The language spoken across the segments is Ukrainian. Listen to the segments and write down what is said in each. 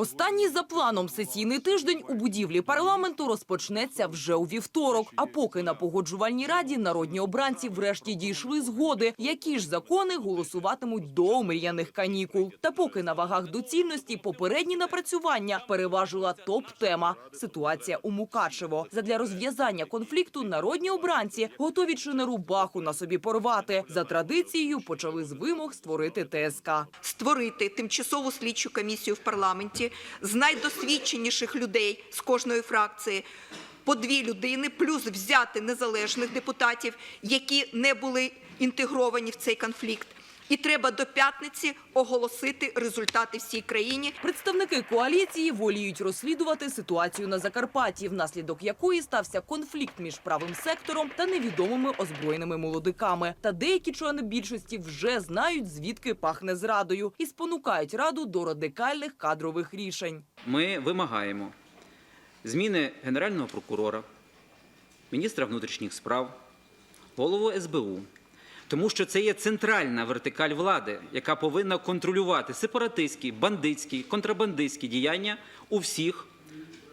Останній за планом сесійний тиждень у будівлі парламенту розпочнеться вже у вівторок. А поки на погоджувальній раді народні обранці врешті дійшли згоди, які ж закони голосуватимуть до омріяних канікул. Та поки на вагах доцільності попередні напрацювання переважила топ-тема ситуація у Мукачево. Задля розв'язання конфлікту народні обранці готові чи не рубаху на собі порвати. За традицією почали з вимог створити ТСК. створити тимчасову слідчу комісію в парламенті з найдосвідченіших людей з кожної фракції. По дві людини, плюс взяти незалежних депутатів, які не були інтегровані в цей конфлікт. І треба до п'ятниці оголосити результати всій країні. Представники коаліції воліють розслідувати ситуацію на Закарпатті, внаслідок якої стався конфлікт між правим сектором та невідомими озброєними молодиками. Та деякі члени більшості вже знають, звідки пахне зрадою, і спонукають раду до радикальних кадрових рішень. Ми вимагаємо зміни Генерального прокурора, міністра внутрішніх справ, голову СБУ, тому що це є центральна вертикаль влади, яка повинна контролювати сепаратистські, бандитські, контрабандистські діяння у всіх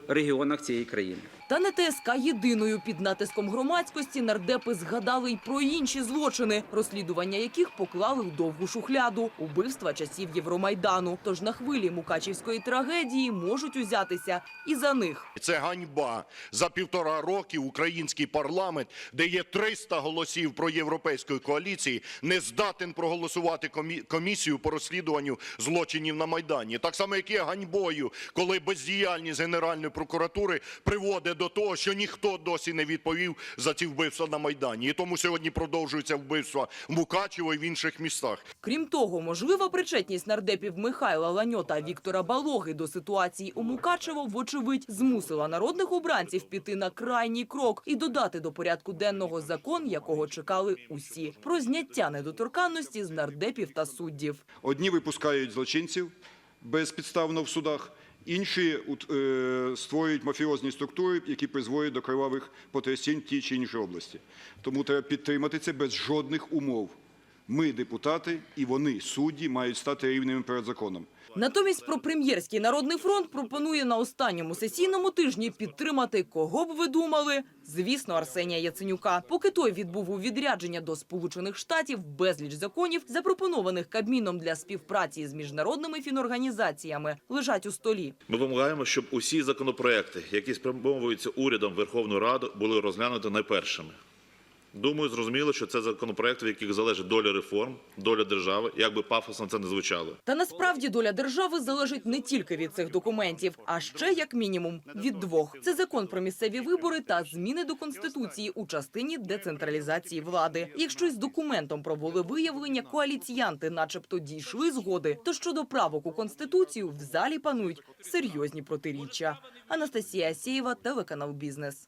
регіонах цієї країни. Та не ТСК єдиною під натиском громадськості нардепи згадали й про інші злочини, розслідування яких поклали в довгу шухляду убивства часів Євромайдану. Тож на хвилі мукачівської трагедії можуть узятися і за них. Це ганьба. За півтора роки український парламент, де є 300 голосів про європейської коаліції, не здатен проголосувати комісію по розслідуванню злочинів на Майдані. Так само, як є ганьбою, коли бездіяльність Генеральної прокуратури приводить до того, що ніхто досі не відповів за ці вбивства на Майдані. І тому сьогодні продовжуються вбивства в Мукачево і в інших містах. Крім того, можлива причетність нардепів Михайла Ланьо та Віктора Балоги до ситуації у Мукачево, вочевидь, змусила народних обранців піти на крайній крок і додати до порядку денного закон, якого чекали усі про зняття недоторканності з нардепів та суддів. Одні випускають злочинців безпідставно в судах, інші е, створюють мафіозні структури, які призводять до кривавих потрясінь в тій чи іншій області. Тому треба підтримати це без жодних умов. Ми, депутати, і вони, судді, мають стати рівними перед законом. Натомість пропрем'єрський народний фронт пропонує на останньому сесійному тижні підтримати кого б ви думали? Звісно, Арсенія Яценюка. Поки той відбув у відрядження до Сполучених Штатів безліч законів, запропонованих Кабміном для співпраці з міжнародними фінорганізаціями, лежать у столі. Ми вимагаємо, щоб усі законопроекти, які спрямовуються урядом в Верховну Раду, були розглянуті найпершими. Думаю, зрозуміло, що це законопроекти, в яких залежить доля реформ, доля держави, як би пафосно це не звучало. Та насправді доля держави залежить не тільки від цих документів, а ще як мінімум від двох: це закон про місцеві вибори та зміни до конституції у частині децентралізації влади. Якщо із документом про волевиявлення коаліціянти, начебто, дійшли згоди, то щодо правок у конституцію в залі панують серйозні протиріччя. Анастасія Асєєва, телеканал Бізнес.